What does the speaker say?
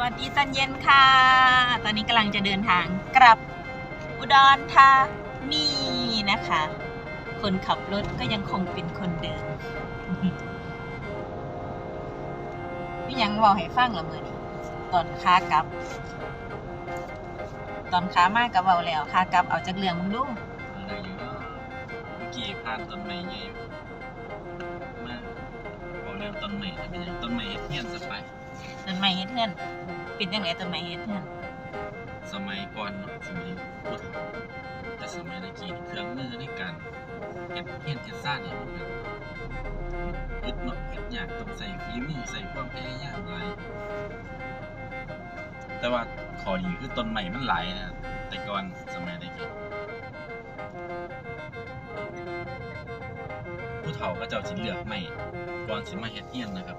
สวัสดีตอนเย็นค่ะ ตอนนี้กำลังจะเดินทางกลับอุดรธานีนะคะ คนขับรถก็ยังคงเป็นคนเดิมพี่ยังบอกให้ฟังละเมือนี้ตอนค้ากลับ ตอนค้ามากกับเบาแล้วค้ากลับเอาจากเรื่องมึงดูอะไรอยู่ก็เมื่อกี้ผ่าต้นไม้ใหญ่มากบอกเรื่องต้นไม้แต่เป็นยังต้นไม้ ต้นไม้เฮ็ดเทือนเป็นยังไงต้นไม้เฮ็ดเทือนสมัยก่อนเนาะสมัยพุทธแต่สมัยตะกี้เครื่องมือในการเฮ็ดเฮียนเฮ็ดซ่านเนี่ยมันเป็นอึดเนาะเฮ็ดยากต้องใส่ฝีมือใส่ความพยายามหลายแต่ว่าข้อดีคือต้นไม้มันหลายนะแต่ก่อนสมัยตะกี้ผู้เฒ่าก็เจ้าสิเลือกไม้ก่อนสิมาเฮ็ดเฮียนนะครับ